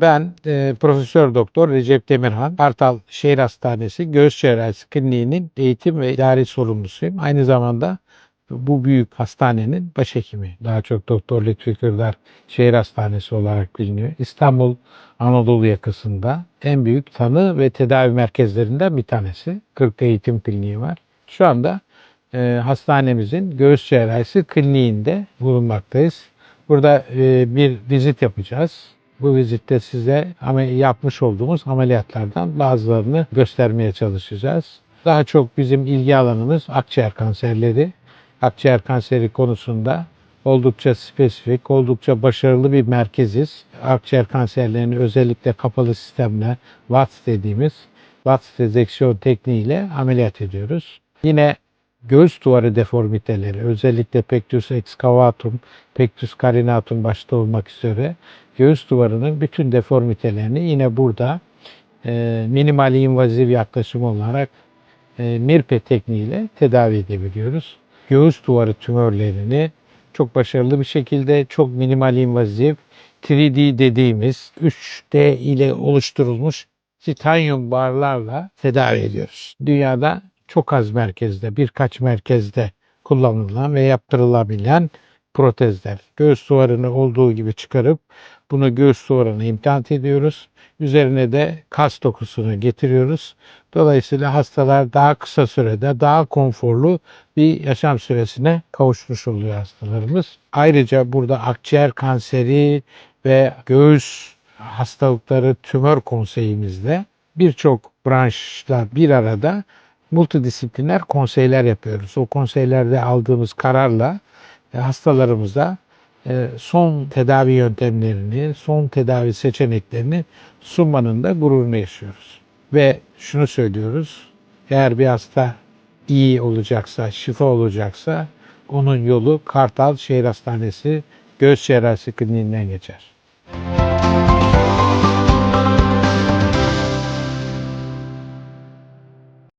Ben e, Profesör Doktor Recep Demirhan, Kartal Şehir Hastanesi Göğüs Cerrahisi Kliniği'nin eğitim ve idari sorumlusuyum. Aynı zamanda bu büyük hastanenin başhekimi. Daha çok Doktor Lütfi Kırdar Şehir Hastanesi olarak biliniyor. İstanbul Anadolu yakasında en büyük tanı ve tedavi merkezlerinden bir tanesi. 40 eğitim kliniği var. Şu anda e, hastanemizin göğüs cerrahisi kliniğinde bulunmaktayız. Burada e, bir vizit yapacağız. Bu vizitte size yapmış olduğumuz ameliyatlardan bazılarını göstermeye çalışacağız. Daha çok bizim ilgi alanımız akciğer kanserleri. Akciğer kanseri konusunda oldukça spesifik, oldukça başarılı bir merkeziz. Akciğer kanserlerini özellikle kapalı sistemle VATS dediğimiz VATS rezeksiyon tekniğiyle ameliyat ediyoruz. Yine göğüs duvarı deformiteleri, özellikle pectus excavatum, pectus carinatum başta olmak üzere göğüs duvarının bütün deformitelerini yine burada e, minimal invaziv yaklaşım olarak e, MIRPE tekniğiyle tedavi edebiliyoruz. Göğüs duvarı tümörlerini çok başarılı bir şekilde çok minimal invaziv 3D dediğimiz 3D ile oluşturulmuş titanyum barlarla tedavi ediyoruz. Dünyada çok az merkezde, birkaç merkezde kullanılan ve yaptırılabilen protezler. Göğüs duvarını olduğu gibi çıkarıp bunu göğüs duvarına implant ediyoruz. Üzerine de kas dokusunu getiriyoruz. Dolayısıyla hastalar daha kısa sürede daha konforlu bir yaşam süresine kavuşmuş oluyor hastalarımız. Ayrıca burada akciğer kanseri ve göğüs hastalıkları tümör konseyimizde birçok branşla bir arada multidisipliner konseyler yapıyoruz. O konseylerde aldığımız kararla e, hastalarımıza e, son tedavi yöntemlerini, son tedavi seçeneklerini sunmanın da gururunu yaşıyoruz. Ve şunu söylüyoruz, eğer bir hasta iyi olacaksa, şifa olacaksa onun yolu Kartal Şehir Hastanesi Göğüs Cerrahisi Kliniğinden geçer.